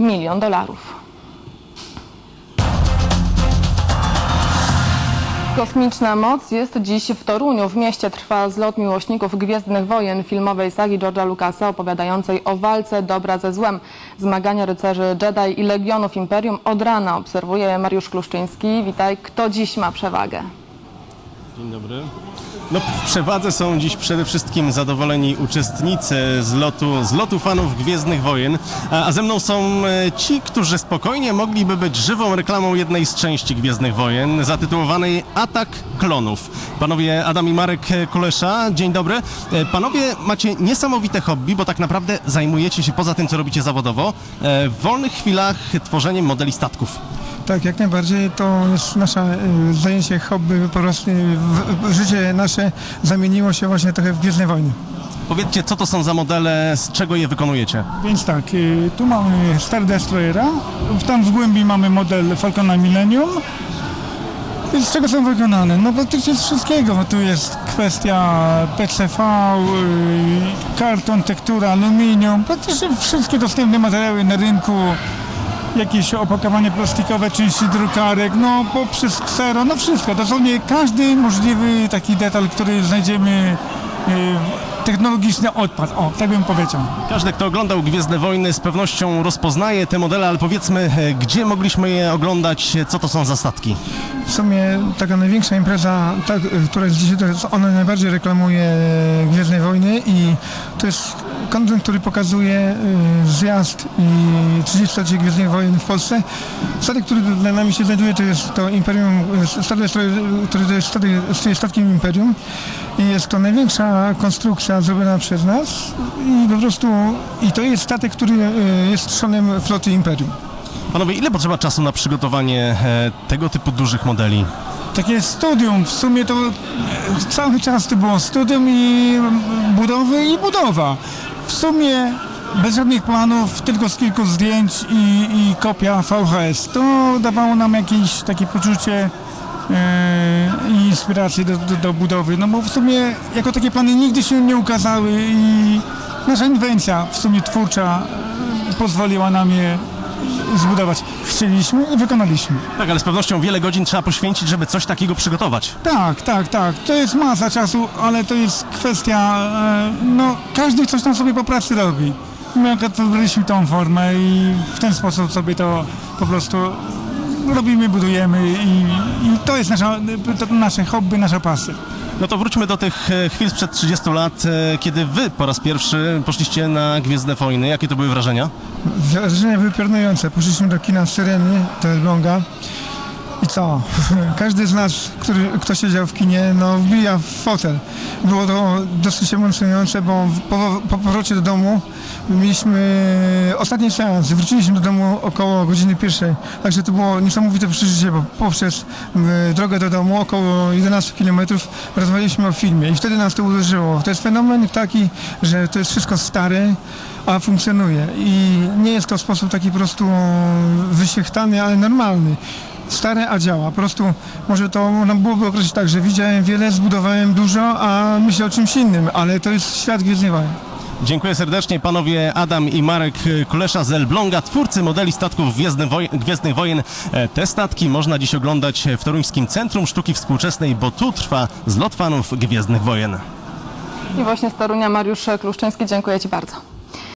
milion dolarów. Kosmiczna moc jest dziś w Toruniu. W mieście trwa zlot miłośników Gwiezdnych Wojen, filmowej sagi George'a Lucasa opowiadającej o walce dobra ze złem. Zmagania rycerzy Jedi i Legionów Imperium od rana obserwuje Mariusz Kluszczyński. Witaj, kto dziś ma przewagę? Dzień dobry. No, w przewadze są dziś przede wszystkim zadowoleni uczestnicy z lotu, z lotu fanów Gwiezdnych Wojen, a, a ze mną są e, ci, którzy spokojnie mogliby być żywą reklamą jednej z części Gwiezdnych Wojen, zatytułowanej Atak Klonów. Panowie Adam i Marek Kulesza, dzień dobry. E, Panowie macie niesamowite hobby, bo tak naprawdę zajmujecie się poza tym, co robicie zawodowo, e, w wolnych chwilach tworzeniem modeli statków. Tak, jak najbardziej. To jest nasze zajęcie, hobby, po prostu życie nasze zamieniło się właśnie trochę w Gwiezdne Wojny. Powiedzcie, co to są za modele, z czego je wykonujecie? Więc tak, y, tu mamy Star Destroyera, tam w głębi mamy model Falcona Millennium. Z czego są wykonane? No praktycznie z wszystkiego. Tu jest kwestia PCV, y, karton, tektura, aluminium, praktycznie wszystkie dostępne materiały na rynku. Jakieś opakowanie plastikowe, części drukarek, no poprzez ksero, no wszystko. Dosłownie każdy możliwy taki detal, który znajdziemy, y, technologiczny odpad, o, tak bym powiedział. Każdy, kto oglądał Gwiezdne Wojny, z pewnością rozpoznaje te modele, ale powiedzmy, e, gdzie mogliśmy je oglądać, co to są za statki? W sumie taka największa impreza, ta, która jest dzisiaj, to jest, ona najbardziej reklamuje Gwiezdne Wojny i to jest kontent, który pokazuje y, zjazd i 30-lecie Gwiezdnych Wojen w Polsce. Statek, który dla nami się znajduje, to jest to Imperium, y, statek, który to jest statek, statkiem Imperium i jest to największa konstrukcja zrobiona przez nas i po prostu, i to jest statek, który y, jest trzonem floty Imperium. Panowie, ile potrzeba czasu na przygotowanie e, tego typu dużych modeli? takie studium, w sumie to e, cały czas to było studium i mm, budowy i budowa. W sumie bez żadnych planów, tylko z kilku zdjęć i, i kopia VHS. To dawało nam jakieś takie poczucie e, i inspiracji do, do, do budowy. No bo w sumie jako takie plany nigdy się nie ukazały i nasza inwencja w sumie twórcza e, pozwoliła nam je zbudować. Chcieliśmy i wykonaliśmy. Tak, ale z pewnością wiele godzin trzeba poświęcić, żeby coś takiego przygotować. Tak, tak, tak. To jest masa czasu, ale to jest kwestia, e, no każdy coś tam sobie po pracy robi. My wybraliśmy tą formę i w ten sposób sobie to po prostu robimy, budujemy i, i to jest nasza, to nasze hobby, nasza pasja. No to wróćmy do tych e, chwil sprzed 30 lat, e, kiedy wy po raz pierwszy poszliście na Gwiezdne Wojny. Jakie to były wrażenia? Wrażenie wypiernujące. Poszliśmy do kina Syreny, do Elbląga. I co? Każdy z nas, który, kto siedział w kinie, no wbija w fotel. Było to dosyć emocjonujące, bo po, po powrocie do domu mieliśmy ostatni seans. Wróciliśmy do domu około godziny pierwszej. Także to było niesamowite przeżycie, bo poprzez drogę do domu, około 11 km, rozmawialiśmy o filmie i wtedy nas to uderzyło. To jest fenomen taki, że to jest wszystko stare, a funkcjonuje. I nie jest to sposób taki po prostu wyświechtany, ale normalny. Stare, a działa. Po prostu może to można byłoby określić tak, że widziałem wiele, zbudowałem dużo, a myślę o czymś innym, ale to jest świat Gwiezdnych Wojen. Dziękuję serdecznie panowie Adam i Marek Kulesza z Elbląga, twórcy modeli statków Gwiezdnych Wojen. Gwiezdnych Wojen. E, Te statki można dziś oglądać w Toruńskim Centrum Sztuki Współczesnej, bo tu trwa zlot fanów Gwiezdnych Wojen. I właśnie z Torunia Mariusz Kluszczyński, dziękuję Ci bardzo.